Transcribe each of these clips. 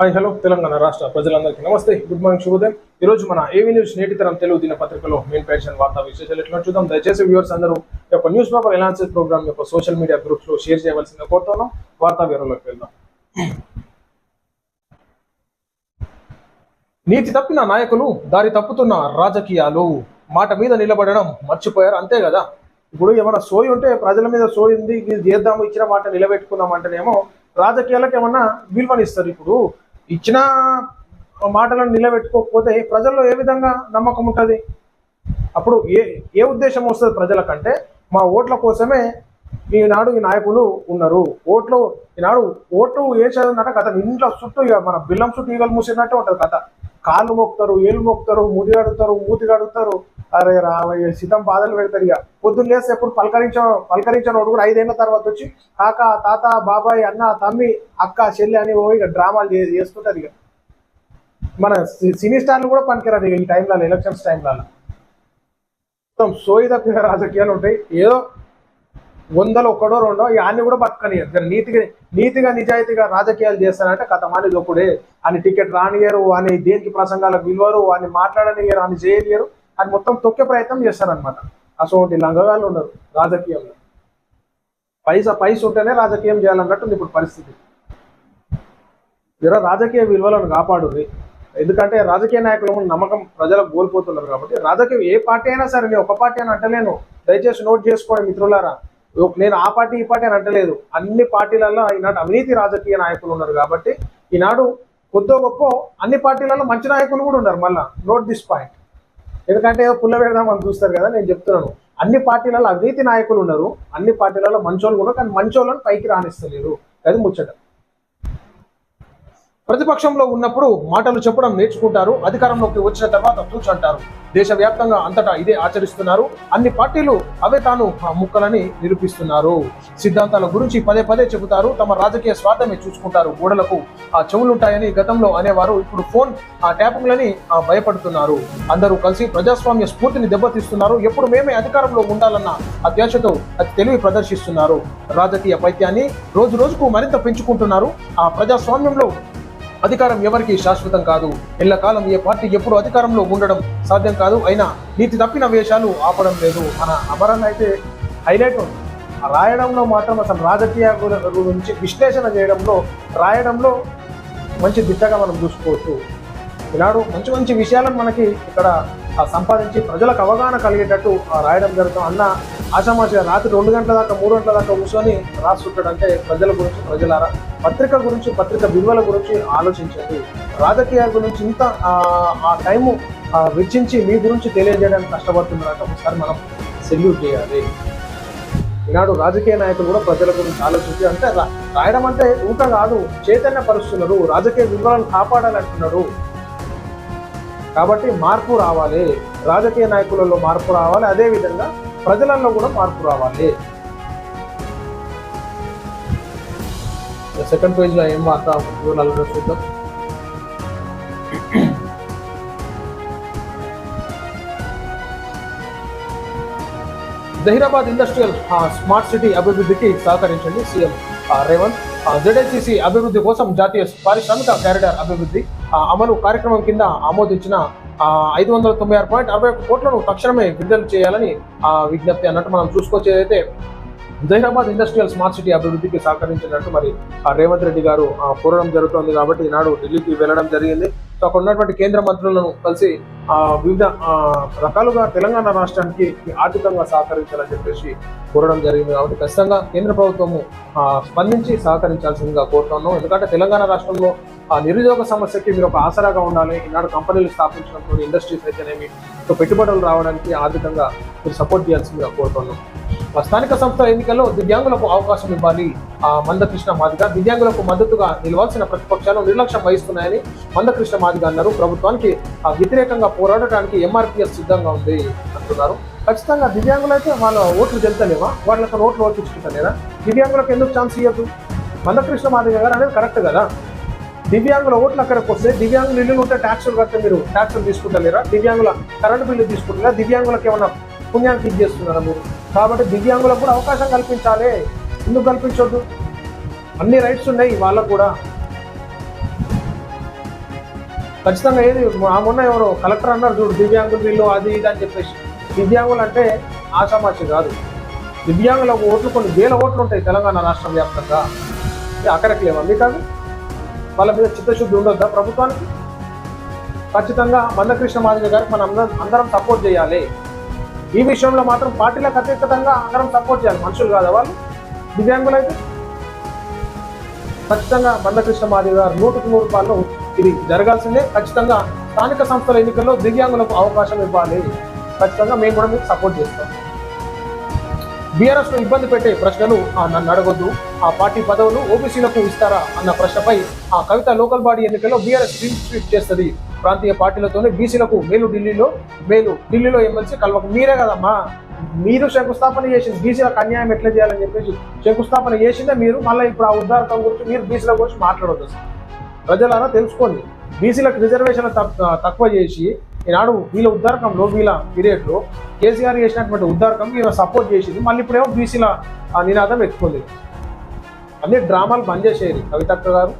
Hi hello Telangana రాష్ట్ర ప్రజలందరికీ నమస్తే. గుడ్ మార్నింగ్ శుభోదయం. ఈ రోజు మన ఏవీ న్యూస్ నేటి తరం తెలుగు దినపత్రికలో మెయిన్ పేషన్ వార్తా విశేషాలు ఎట్లా చూద్దాం. దయచేసి వ్యూవర్స్ అందరూ యొక్క న్యూస్ పేపర్ ఎలాన్సెస్ ప్రోగ్రామ్ యొక్క సోషల్ మీడియా గ్రూప్స్లో షేర్ చేయవలసిందిగా కోరుతున్నాం. వార్తా వివరంలోకి వెళ్దాం. నీతి తప్పిన నాయకులు దారి తప్పుతున్న రాజకీయాలు మాట మీద నిలబడడం మర్చిపోయారు అంతే కదా? ఇప్పుడు ఏమైనా సోయి ఉంటే ప్రజల మీద సోయి ఉంది చేద్దాము ఇచ్చిన మాట నిలబెట్టుకుందాం అంటేనేమో రాజకీయాలకు ఏమన్నా విలువనిస్తారు. ఇప్పుడు ఇచ్చిన మాటలను నిలబెట్టుకోకపోతే ప్రజల్లో ఏ విధంగా నమ్మకం ఉంటుంది? అప్పుడు ఏ ఏ ఉద్దేశం వస్తుంది ప్రజలకంటే? మా ఓట్ల కోసమే ఈనాడు ఈ నాయకులు ఉన్నారు. ఓట్లు ఈనాడు ఓట్లు ఏ చదివిందంటే కథ. ఇంట్లో చుట్టూ ఇక మన బిల్లం చుట్టూ ఈగలు మూసినట్టే ఉంటుంది కథ. కాళ్ళు మోపుతారు ఏళ్ళు మోపుతారు ముది కడుగుతారు మూతి కడుగుతారు అరే రామయ్య సితం బాధలు పెడతారు ఇక. పొద్దున్న లేస్తే ఎప్పుడు పలకరించ పలకరించిన కూడా ఐదేళ్ళ తర్వాత వచ్చి కాక తాత బాబాయ్ అన్న తమ్మి అక్క చెల్లి అని ఓ ఇక డ్రామాలు చేస్తుంటారు ఇక. మన సి- సినీ స్టార్లు కూడా పనికిరారు ఇక ఈ టైంలో ఎలక్షన్స్ టైంలలో. మొత్తం సోయి తప్పిన రాజకీయాలు ఉంటాయి. ఏదో వందలు ఒక్కడో రెండో ఇవన్నీ అన్ని కూడా బతకనియరు నీతిగా నీతిగా నిజాయితీగా రాజకీయాలు చేస్తారంటే కథమాని దొక్కుడే. అని టికెట్ రానియరు అని దేనికి ప్రసంగాలకు విలువరు అని మాట్లాడనియరు అని చేయనియరు అది మొత్తం తొక్కే ప్రయత్నం చేస్తారనమాట అటువంటి లంగగాళ్ళు ఉన్నారు రాజకీయంలో. పైసా పైస ఉంటేనే రాజకీయం చేయాలన్నట్టుంది ఇప్పుడు పరిస్థితి. జర రాజకీయ విలువలను కాపాడుర్రి. ఎందుకంటే రాజకీయ నాయకుల ముందు నమ్మకం ప్రజలకు కోల్పోతున్నారు కాబట్టి రాజకీయం ఏ పార్టీ అయినా సరే నేను ఒక పార్టీ అని అంటలేను. దయచేసి నోట్ చేసుకోండి మిత్రులారా. నేను ఆ పార్టీ ఈ పార్టీ అని అంటలేదు. అన్ని పార్టీలలో ఈనాడు అవినీతి రాజకీయ నాయకులు ఉన్నారు కాబట్టి ఈనాడు కొద్దో గొప్ప అన్ని పార్టీలలో మంచి నాయకులు కూడా ఉన్నారు మళ్ళా. నోట్ దిస్ పాయింట్ ఎందుకంటే పుల్ల పెడదాం అని చూస్తారు కదా నేను చెప్తున్నాను. అన్ని పార్టీలలో అవినీతి నాయకులు ఉన్నారు అన్ని పార్టీలలో మంచోళ్ళు ఉన్నారు కానీ మంచోళ్ళని పైకి రాణిస్తలేరు అది ముచ్చట. ప్రతిపక్షంలో ఉన్నప్పుడు మాటలు చెప్పడం నేర్చుకుంటారు అధికారంలోకి వచ్చిన తర్వాత తూచంటారు. దేశవ్యాప్తంగా అంతటా ఇదే ఆచరిస్తున్నారు. అన్ని పార్టీలు అవే తాను ఆ ముక్కలని నిరూపిస్తున్నారు. సిద్ధాంతాల గురించి పదే పదే చెబుతారు తమ రాజకీయ స్వార్థమే చూసుకుంటారు. గోడలకు ఆ చెవులుంటాయని గతంలో అనేవారు ఇప్పుడు ఫోన్ ఆ ట్యాపింగ్లని ఆ భయపడుతున్నారు. అందరూ కలిసి ప్రజాస్వామ్య స్ఫూర్తిని దెబ్బతీస్తున్నారు. ఎప్పుడు మేమే అధికారంలో ఉండాలన్న అత్యాశతో అతి తెలివి ప్రదర్శిస్తున్నారు. రాజకీయ పైత్యాన్ని రోజు రోజుకు మరింత పెంచుకుంటున్నారు. ఆ ప్రజాస్వామ్యంలో అధికారం ఎవరికి శాశ్వతం కాదు. ఎల్లకాలం ఏ పార్టీ ఎప్పుడు అధికారంలో ఉండడం సాధ్యం కాదు. అయినా నీతి తప్పిన వేషాలు ఆపడం లేదు మన అమరన్ అయితే హైలైట్ ఉంది. రాయడంలో మాత్రం అసలు రాజకీయ గురించి విశ్లేషణ చేయడంలో రాయడంలో మంచి దిట్టగా మనం చూసుకోవచ్చు. ఈనాడు మంచి మంచి విషయాలను మనకి ఇక్కడ సంపాదించి ప్రజలకు అవగాహన కలిగేటట్టు రాయడం జరుగుతుంది. అన్న ఆషామాషిగా రాత్రి రెండు గంటల దాకా మూడు గంటల దాకా కూర్చొని రాస్తుంటాడంటే ప్రజల గురించి ప్రజలారా పత్రిక గురించి పత్రిక విలువల గురించి ఆలోచించండి. రాజకీయాల గురించి ఇంత ఆ, టైము వెచ్చించి మీ గురించి తెలియజేయడానికి కష్టపడుతున్నారంటే ఒకసారి మనం సెల్యూట్ చేయాలి. ఈనాడు రాజకీయ నాయకులు కూడా ప్రజల గురించి ఆలోచించి అంటే రాయడం అంటే ఊట కాదు చైతన్య పరుస్తున్నారు రాజకీయ వివరాలను కాపాడాలంటున్నారు. కాబట్టి మార్పు రావాలి. రాజకీయ నాయకులలో మార్పు రావాలి. అదే విధంగా ప్రజలలో కూడా మార్పు రావాలి. సెకండ్ పేజ్లో ఏం వార్త వివరాలు చూద్దాం. జహీరాబాద్ ఇండస్ట్రియల్ స్మార్ట్ సిటీ అభివృద్ధికి సహకరించండి సీఎం రేవంత్. ఆ, అభివృద్ధి కోసం జాతీయ పారిశ్రామిక కారిడార్ అభివృద్ధి అమలు కార్యక్రమం కింద ఆమోదించిన ఐదు వందల తొంభై ఆరు పాయింట్ అరవై ఒక్క కోట్లను తక్షణమే విడుదల చేయాలని ఆ, విజ్ఞప్తి అన్నట్టు మనం చూసుకొచ్చేదైతే హైదరాబాద్ ఇండస్ట్రియల్ స్మార్ట్ సిటీ అభివృద్ధికి సహకరించినట్టు మరి రేవంత్ రెడ్డి గారు ఆ, కోరడం జరుగుతోంది కాబట్టి ఈనాడు ఢిల్లీకి వెళ్ళడం జరిగింది. అక్కడ ఉన్నటువంటి కేంద్ర మంత్రులను కలిసి ఆ, వివిధ రకాలుగా తెలంగాణ రాష్ట్రానికి ఆర్థికంగా సహకరించాలని చెప్పేసి కోరడం జరిగింది. కాబట్టి ఖచ్చితంగా కేంద్ర ప్రభుత్వము స్పందించి సహకరించాల్సిందిగా కోరుతున్నాం ఎందుకంటే తెలంగాణ రాష్ట్రంలో ఆ నిరుద్యోగ సమస్యకి మీరు ఒక ఆసరాగా ఉండాలి. ఈనాడు కంపెనీలు స్థాపించినప్పుడు ఇండస్ట్రీస్ అయితేనేమి సో పెట్టుబడులు రావడానికి ఆర్థికంగా మీరు సపోర్ట్ చేయాల్సిందిగా కోరుతున్నాం స్థానిక సంస్థల ఎన్నికల్లో దివ్యాంగులకు అవకాశం ఇవ్వాలి. ఆ మందకృష్ణ మాదిగ దివ్యాంగులకు మద్దతుగా నిలవాల్సిన ప్రతిపక్షాలు నిర్లక్ష్యం వహిస్తున్నాయని మందకృష్ణ మాదిగ అన్నారు. ప్రభుత్వానికి ఆ వ్యతిరేకంగా పోరాడటానికి ఎంఆర్పిఎస్ సిద్ధంగా ఉంది అంటున్నారు. ఖచ్చితంగా దివ్యాంగులైతే వాళ్ళ ఓట్లు చెల్తలేవా వాళ్ళకి ఓట్లు ఓటించుకుంటలేరా దివ్యాంగులకు ఎందుకు ఛాన్స్ ఇవ్వద్దు మందకృష్ణ మాదిగ గారు అనేది కరెక్ట్ కదా? దివ్యాంగుల ఓట్లు అక్కడికి వస్తే దివ్యాంగులు ఇల్లు ఉంటే ట్యాక్సులు కడితే మీరు ట్యాక్సులు తీసుకుంటలేరా? దివ్యాంగుల కరెంటు బిల్లు తీసుకుంటారా దివ్యాంగులకు ఏమన్నా పుణ్యానికి ఇది చేస్తున్నారా మీరు? కాబట్టి దివ్యాంగులకు కూడా అవకాశం కల్పించాలి. ఎందుకు కల్పించొద్దు? అన్ని రైట్స్ ఉన్నాయి వాళ్ళకు కూడా. ఖచ్చితంగా ఏది ఆ మొన్న ఎవరో కలెక్టర్ అన్నారు చూడు దివ్యాంగులు వీళ్ళు అది ఇది అని చెప్పేసి. దివ్యాంగులు అంటే ఆషామాషి కాదు. దివ్యాంగుల ఓట్లు కొన్ని వేల ఓట్లు ఉంటాయి తెలంగాణ రాష్ట్ర వ్యాప్తంగా. ఇది అక్కడికి మీకు కాదు? వాళ్ళ మీద చిత్తశుద్ధి ఉండొద్దా ప్రభుత్వానికి? ఖచ్చితంగా మందకృష్ణ మాదిరి గారికి మనం అందరం అందరం సపోర్ట్ చేయాలి. ఈ విషయంలో మాత్రం పార్టీలకు అతీతంగా అందరం సపోర్ట్ చేయాలి. మనుషులు కాదా వాళ్ళు. దివ్యాంగులు అయితే ఖచ్చితంగా మందకృష్ణ మాదిగ గారు నూటికి నూరు రూపాయలు ఇది జరగాల్సిందే. ఖచ్చితంగా స్థానిక సంస్థల ఎన్నికల్లో దివ్యాంగులకు అవకాశం ఇవ్వాలి. ఖచ్చితంగా మేము కూడా మీకు సపోర్ట్ చేస్తాం. బీఆర్ఎస్ ఇబ్బంది పెట్టే ప్రశ్నలు ఆ నన్ను అడగొద్దు. ఆ పార్టీ పదవులు ఓబీసీలకు ఇస్తారా అన్న ప్రశ్నపై ఆ కవిత లోకల్ బాడీ ఎన్నికల్లో బీఆర్ఎస్ క్లీన్ చేస్తుంది. ప్రాంతీయ పార్టీలతోనే బీసీలకు మేలు ఢిల్లీలో మేలు ఢిల్లీలో ఎమ్మెల్సీ కలవక మీరే కదమ్మా. మీరు శంకుస్థాపన చేసింది బీసీలకు అన్యాయం ఎట్లా చేయాలని చెప్పేసి శంకుస్థాపన చేసిందే మీరు. మళ్ళీ ఇప్పుడు ఆ ఉద్దారకం గురించి మీరు బీసీల గురించి మాట్లాడవద్దు ప్రజలారా తెలుసుకోండి. బీసీలకు రిజర్వేషన్ తక్కువ చేసి ఈనాడు వీళ్ళ ఉద్దారకంలో వీళ్ళ పీరియడ్లో కేసీఆర్ చేసినటువంటి ఉద్దారకం వీళ్ళ సపోర్ట్ చేసింది. మళ్ళీ ఇప్పుడేమో బీసీల ఆ నినాదం ఎక్కువ అన్ని డ్రామాలు బంద్ చేసేది కవితక్క గారు.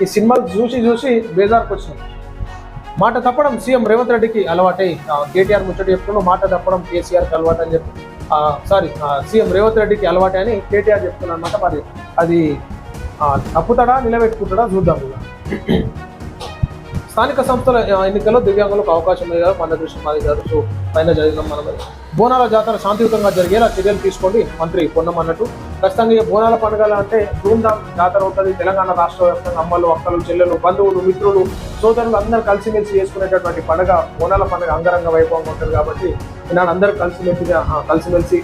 ఈ సినిమాలు చూసి చూసి బేజార్కి వచ్చినాయి మాట తప్పడం సీఎం రేవంత్ రెడ్డికి అలవాటై కేటీఆర్ ముచ్చట చెప్తున్నాం మాట తప్పడం కేసీఆర్కి అలవాటు అని చెప్పి సారీ సీఎం రేవంత్ రెడ్డికి అలవాటే అని కేటీఆర్ చెప్తున్నాడు అనమాట మరి అది తప్పుతాడా నిలబెట్టుకుంటాడా చూద్దాం ఇక. స్థానిక సంస్థల ఎన్నికల్లో దివ్యాంగులకు అవకాశం ఇవ్వాలి మన దృష్టి మాది గారు సో పైన జరిగినాం మనం బోనాల జాతర శాంతియుతంగా జరిగేలా చర్యలు తీసుకోండి మంత్రి పొన్నం అన్నట్టు ఖచ్చితంగా ఈ బోనాల పండుగలు అంటే ధూమ్ధామ్ జాతర ఉంటుంది. తెలంగాణ రాష్ట్ర వ్యాప్తంగా అమ్మలు అక్కలు చెల్లెలు బంధువులు మిత్రులు సోదరులు అందరూ కలిసిమెలిసి చేసుకునేటటువంటి పండుగ బోనాల పండుగ అంగరంగ వైభవం ఉంటుంది కాబట్టి ఈనాడు అందరూ కలిసిమెలిసిగా కలిసిమెలిసి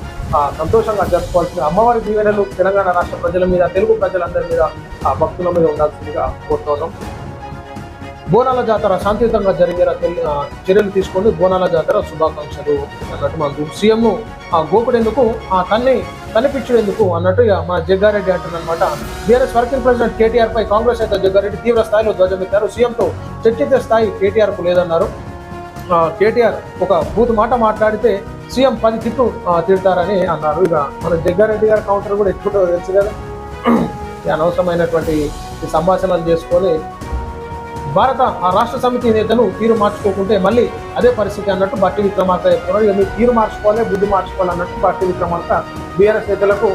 సంతోషంగా జరుపుకోవాల్సిన అమ్మవారి దీవెనలు తెలంగాణ రాష్ట్ర ప్రజల మీద తెలుగు ప్రజలందరి మీద ఆ భక్తుల మీద ఉండాల్సిందిగా కోరుతున్నాం. బోనాల జాతర శాంతియుతంగా జరిగేలా చర్యలు తీసుకొని బోనాల జాతర శుభాకాంక్షలు అన్నట్టు మనకు సీఎం ఆ గోపుడెందుకు ఆ తన్ని కనిపించేందుకు అన్నట్టు మన జగ్గారెడ్డి అంటున్నమాట బీఆర్ఎస్ వర్కింగ్ ప్రెసిడెంట్ కేటీఆర్ పై కాంగ్రెస్ నేత జగ్గారెడ్డి తీవ్ర స్థాయిలో ధ్వజమెత్తారు సీఎంతో చర్చించే స్థాయి కేటీఆర్కు లేదన్నారు. కేటీఆర్ ఒక బూత్ మాట మాట్లాడితే సీఎం పది తిట్టు తిడతారని అన్నారు. ఇక మన జగ్గారెడ్డి గారి కౌంటర్ కూడా ఎక్కువ తెలుసు కదా. అనవసరమైనటువంటి సంభాషణలు చేసుకొని భారత ఆ రాష్ట్ర సమితి నేతలు తీరు మార్చుకోకుంటే మళ్ళీ అదే పరిస్థితి అన్నట్టు బట్టి విక్రమార్క చెప్తున్నారు. ఇక మీరు తీరు మార్చుకోవాలి బుద్ధి మార్చుకోవాలి అన్నట్టు బట్టి విక్రమార్క బీఆర్ఎస్ నేతలకు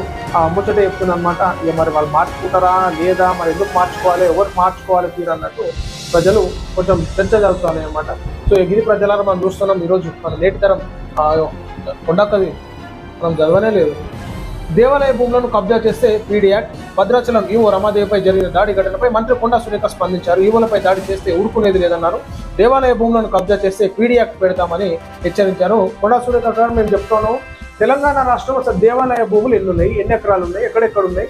ముచ్చట చెప్తుందన్నమాట. ఇక మరి వాళ్ళు మార్చుకుంటారా లేదా మరి ఎందుకు మార్చుకోవాలి ఎవరు మార్చుకోవాలి తీరు అన్నట్టు ప్రజలు కొంచెం చర్చ జరుగుతున్నాయి అనమాట సో గిరి ప్రజలను మనం చూస్తున్నాం. ఈరోజు మన నేటి తరం ఆ, మనం చదవనే లేదు. దేవాలయ భూములను కబ్జా చేస్తే పీడీ యాక్ట్ భద్రాచలం ఈవో రమాదేవిపై జరిగిన దాడి ఘటనపై మంత్రి కొండా సురేఖ స్పందించారు. ఈవోలపై దాడి చేస్తే ఊరుకునేది లేదన్నారు. దేవాలయ భూములను కబ్జా చేస్తే పీడీ యాక్ట్ పెడతామని హెచ్చరించారు. కొండా సురేఖ గారు మేము చెప్తాను. తెలంగాణ రాష్ట్రం అసలు దేవాలయ భూములు ఎన్ని ఉన్నాయి ఎన్ని ఎకరాలు ఉన్నాయి? ఎక్కడెక్కడ ఉన్నాయి?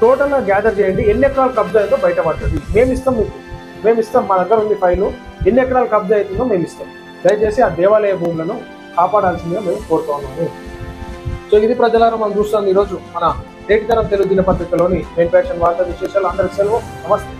టోటల్గా గ్యాదర్ చేయండి. ఎన్ని ఎకరాలు కబ్జా అయిందో బయటపడుతుంది మేము ఇస్తాం మీకు. మేము ఇస్తాం. మా దగ్గర ఉంది ఫైలు. ఎన్ని ఎకరాలు కబ్జా అవుతుందో మేము ఇస్తాం. దయచేసి ఆ దేవాలయ భూములను కాపాడాల్సిందిగా మేము కోరుతున్నాము సో ఇది ప్రజలారా మనం చూస్తాం ఈరోజు మన నేటి తరం తెలుగు దినపత్రికలోని మెయిన్ ఫ్యాషన్ వార్తా విశేషాలు. అందరికి సెలవు. నమస్తే.